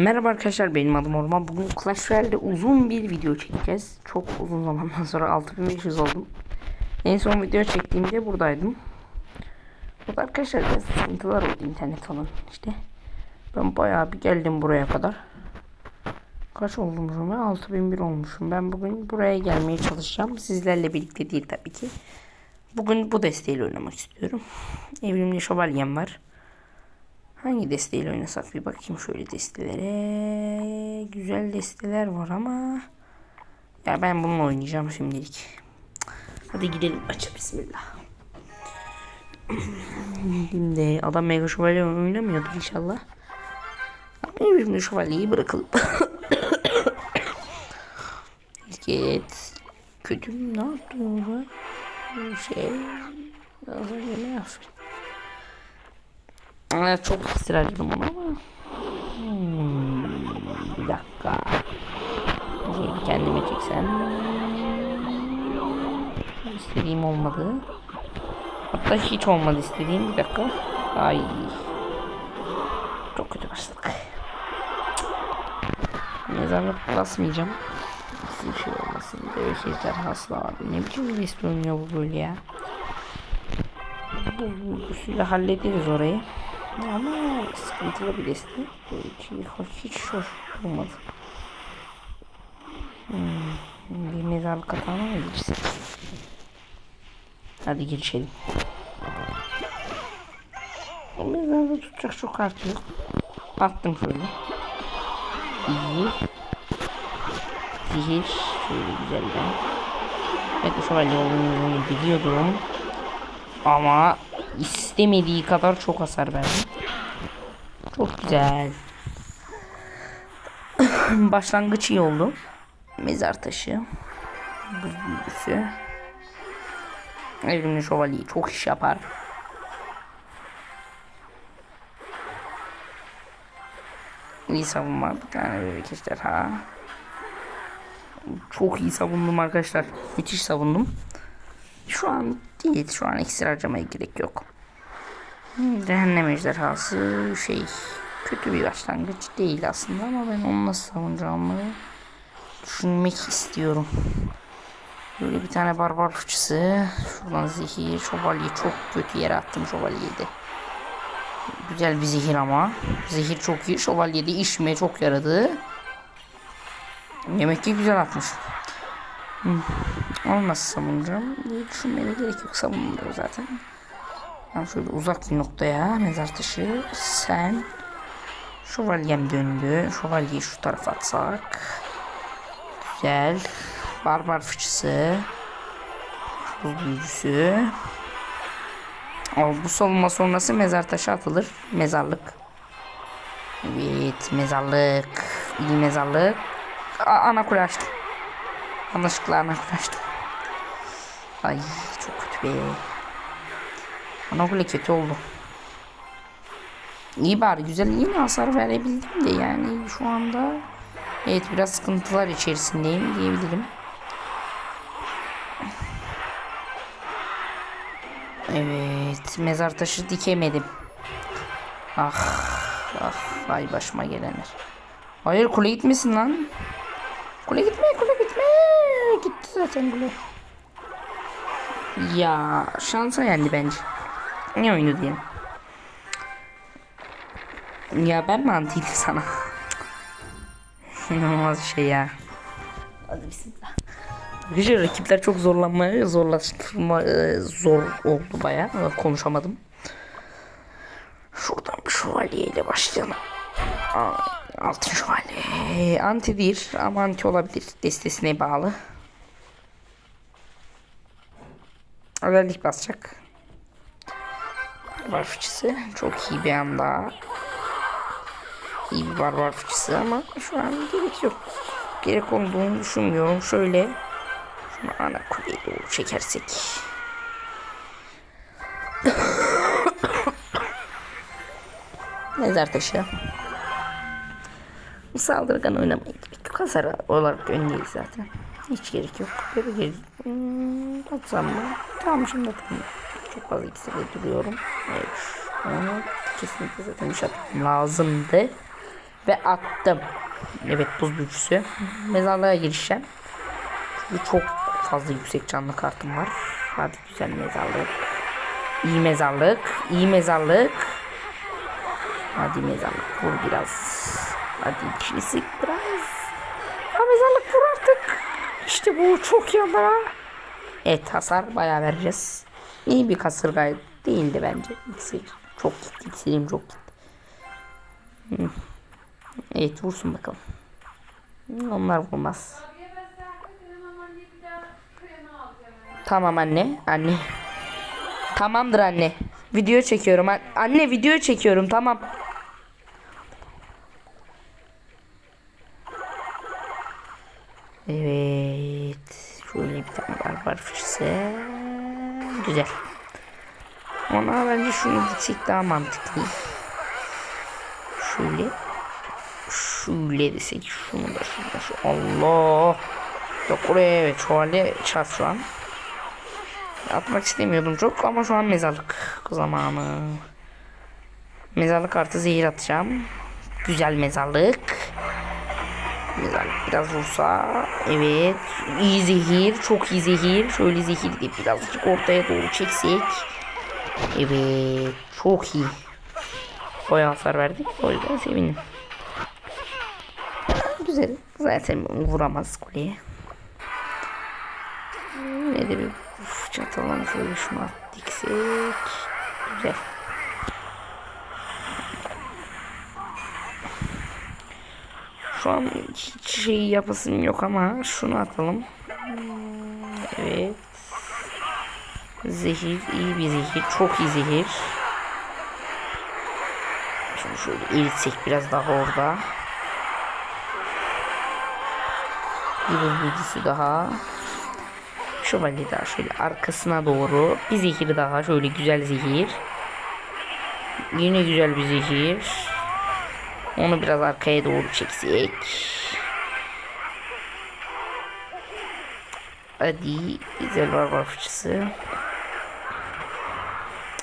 Merhaba arkadaşlar benim adım Orman. Bugün Clash Royale'de uzun bir video çekeceğiz. Çok uzun zamandan sonra 6500 oldum. En son video çektiğimde buradaydım. Burada arkadaşlar biraz sıkıntılar oldu internet falan işte. Ben bayağı bir geldim buraya kadar. Kaç oldum ben? 6001 olmuşum. Ben bugün buraya gelmeye çalışacağım. Sizlerle birlikte değil tabii ki. Bugün bu desteğiyle oynamak istiyorum. Evrimli şövalyem var. Hangi desteğiyle oynasak bir bakayım şöyle destelere. Güzel desteler var ama ya ben bununla oynayacağım şimdilik. Hadi gidelim aç bismillah. Şimdi adam mega şövalye oynamıyordu inşallah. Ama bir şövalyeyi bırakalım. Git. Kötü ne yaptı orada? Şey. Az önce ne yaptı? Evet, çok ısrarcıyım ona ama. Hmm, bir dakika. Şeyi kendime çeksem. İstediğim olmadı. Hatta hiç olmadı istediğim. Bir dakika. Ay. Çok kötü başladık. Mezarlık basmayacağım. Nasıl bir şey olmasın. Böyle şeyler hasla var. Ne biçim liste oynuyor bu böyle ya. Bu, bu, bu suyla hallederiz orayı. Ama sıkıntılı bir deste. Hiç, hiç hoş olmadı. Hmm, bir mezarlık atağına mı girsek? Hadi girişelim. O mezarda tutacak çok kartı yok. Attım şöyle. İyi. Zehir. Şöyle güzelden. Evet bu şövalye olduğunu biliyordum. Ama istemediği kadar çok hasar verdi. Çok güzel. Başlangıç iyi oldu. Mezar taşı. Buz büyüsü. Evrimli şövalye çok iş yapar. İyi savunma. Bir tane bebek ejderha. Çok iyi savundum arkadaşlar. Müthiş savundum. Şu an değil. Şu an iksir harcamaya gerek yok. Cehennem ejderhası şey kötü bir başlangıç değil aslında ama ben onu nasıl savunacağımı düşünmek istiyorum. Böyle bir tane barbar fıçısı. Şuradan zehir. Şövalye çok kötü yere attım şövalyeyi. Güzel bir zehir ama. Zehir çok iyi. Şövalye de işime çok yaradı. Yemek ki güzel atmış. Hmm. Onu nasıl savunacağım diye gerek yok. Savunmuyor zaten. Ben şöyle uzak bir noktaya mezar taşı. Sen şövalyem döndü. Şövalyeyi şu tarafa atsak. Güzel. Barbar fıçısı. Buz büyücüsü. Al, bu savunma sonrası mezar taşı atılır. Mezarlık. Evet mezarlık. İyi mezarlık. A ana kule açtım. Yanlışlıkla ana kule açtım. Ay çok kötü be. Ana kule kötü oldu. İyi bari güzel yine hasar verebildim de yani şu anda evet biraz sıkıntılar içerisindeyim diyebilirim. Evet mezar taşı dikemedim. Ah ah ay başıma gelenler. Hayır kule gitmesin lan. Kule gitme. Gitti zaten kule. Ya şansa yendi bence. Ne oyunu diyelim. Ya ben mi antiydim sana? İnanılmaz şey ya. Hadi bismillah. Arkadaşlar rakipler çok zorlanmaya zorlaştırma zor oldu baya konuşamadım. Şuradan bir şövalyeyle başlayalım. Altın şövalye. Anti değil ama anti olabilir. Destesine bağlı. Özellik basacak. Barbar fıçısı. Çok iyi bir anda. İyi bir barbar fıçısı ama şu an gerek yok. Gerek olduğunu düşünmüyorum. Şöyle şunu ana kuleye doğru çekersek. Mezar taşı. Saldırgan oynamaya gerek yok. Hasar olarak öndeyiz zaten. Hiç gerek yok. Böyle geri hmm, atsam mı? Tamam şimdi. Çok fazla ikisiyle duruyorum. Evet. Onu kesinlikle zaten bir şey lazımdı. Ve attım. Evet buz büyücüsü. Mezarlığa girişeceğim. Çünkü çok fazla yüksek canlı kartım var. Hadi güzel mezarlık. İyi mezarlık. iyi mezarlık. Hadi mezarlık vur biraz. Hadi sık biraz. Ya mezarlık vur artık. İşte bu çok yana. Evet hasar bayağı vereceğiz. İyi bir kasırga değildi bence. İksir çok gitti. İksirim çok gitti. Evet vursun bakalım. Onlar vurmaz. Tamam anne. Anne. Tamamdır anne. Video çekiyorum. An- Anne video çekiyorum tamam. Evet. Şöyle bir fıçısı. Güzel. Ona bence şunu gitsek daha mantıklı. Şöyle. Şöyle desek şunu da şunu da şu. Allah. Yok oraya evet şu an. Atmak istemiyordum çok ama şu an mezarlık zamanı. Mezarlık artı zehir atacağım. Güzel mezarlık. Mezarlık biraz vursa. Evet. iyi zehir. Çok iyi zehir. Şöyle zehir de birazcık ortaya doğru çeksek. Evet. Çok iyi. Bayağı hasar verdik. O yüzden sevindim. Güzel. Zaten vuramaz kuleye. Ne de bir uf, çatalım şöyle şunu at diksek. Güzel. Şu an hiç şey yapasım yok ama şunu atalım. Evet. Zehir iyi bir zehir. Çok iyi zehir. Şimdi şöyle eritsek biraz daha orada. Bir büyücüsü daha. Şövalye daha şöyle arkasına doğru. Bir zehir daha şöyle güzel zehir. Yine güzel bir zehir. Onu biraz arkaya doğru çeksek. Hadi güzel barbar fıçısı.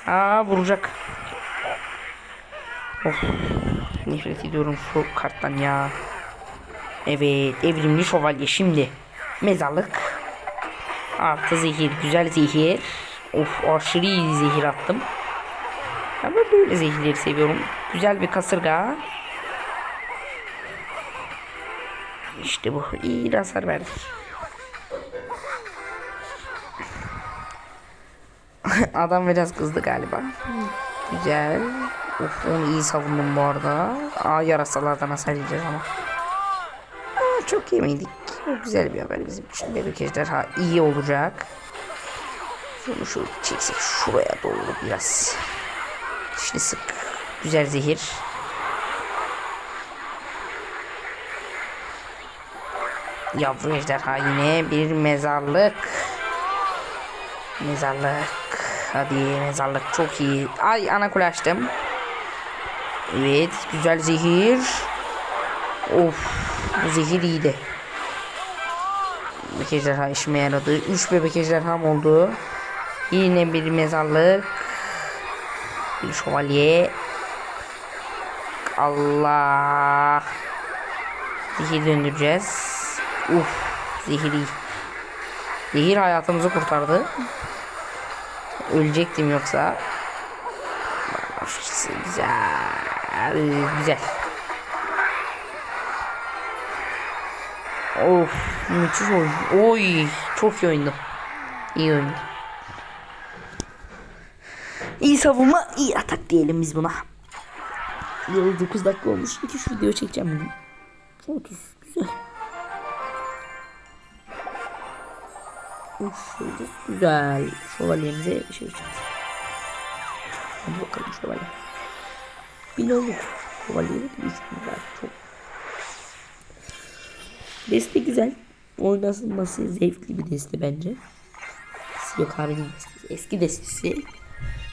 Aa vuracak. Of. Nefret ediyorum şu karttan ya. Evet evrimli şövalye şimdi. Mezarlık. Artı zehir. Güzel zehir. Of aşırı iyi zehir attım. Ama böyle zehirleri seviyorum. Güzel bir kasırga. İşte bu. İyi hasar verdik. Adam biraz kızdı galiba. Güzel. Of onu iyi savundum bu arada. Aa yarasalardan hasar yiyeceğiz ama. Aa, çok yemedik. O güzel bir haber bizim için. Bebek ejderha iyi olacak. Şunu şöyle çeksek şuraya doğru biraz. Dişli sık. Güzel zehir. Yavru ejderha yine bir mezarlık. Mezarlık. Hadi mezarlık çok iyi. Ay ana kule açtım. Evet güzel zehir. Of bu zehir iyiydi. Bebek ejderha işime yaradı. 3 bebek ejderham oldu. Yine bir mezarlık. Bir şövalye. Allah. Zehir döndüreceğiz. Uf. Zehir iyi. Zehir hayatımızı kurtardı. Ölecektim yoksa. Güzel. Güzel. Of müthiş oyun. Oy çok iyi oyundu. İyi oyun. İyi savunma, iyi atak diyelim biz buna. Yıl 9 dakika olmuş. 2-3 video çekeceğim bugün. 30 güzel. Uf, güzel. Şövalyemize şey. Hadi bakalım şövalye. Bin olur. Şövalyeyi de 3 bin var. Çok. Deste güzel. Oynasılması zevkli bir deste bence. Yok abinin destesi. Eski destesi.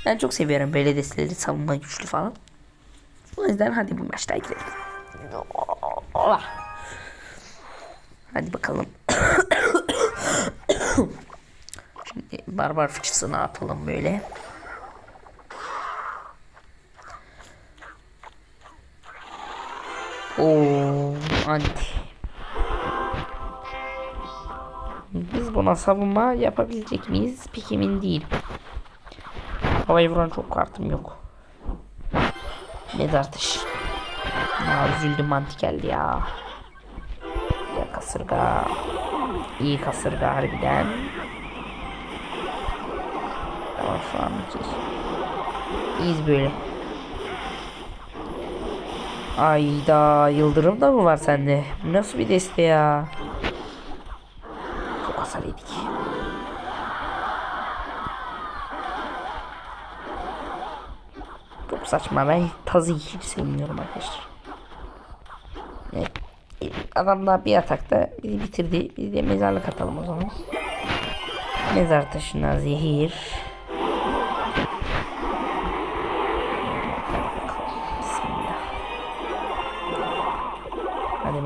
Ben çok seviyorum böyle desteleri. Savunma güçlü falan. O yüzden hadi bu maçta gidelim. Hadi bakalım. Şimdi barbar fıçısını atalım böyle. Oo, anti. Biz buna savunma yapabilecek miyiz? Pek emin değilim. Havayı vuran çok kartım yok. Mezar taşı. Ya üzüldüm mantık geldi ya. Ya kasırga. İyi kasırga harbiden. Tamam şu an okey. İyiyiz böyle. Ayda yıldırım da mı var sende? Nasıl bir deste ya? Çok hasar yedik. Çok saçma ben tazı hiç sevmiyorum arkadaşlar. Evet. Adam da bir atakta bizi bitirdi. Biz de mezarlık atalım o zaman. Mezar taşına zehir.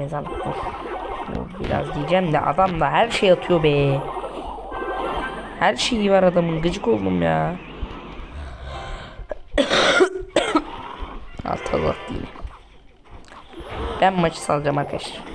Mezarlık vur. Vur biraz diyeceğim de adam da her şey atıyor be. Her şeyi var adamın gıcık oldum ya. Alt azat değil. Ben maçı salacağım arkadaşlar.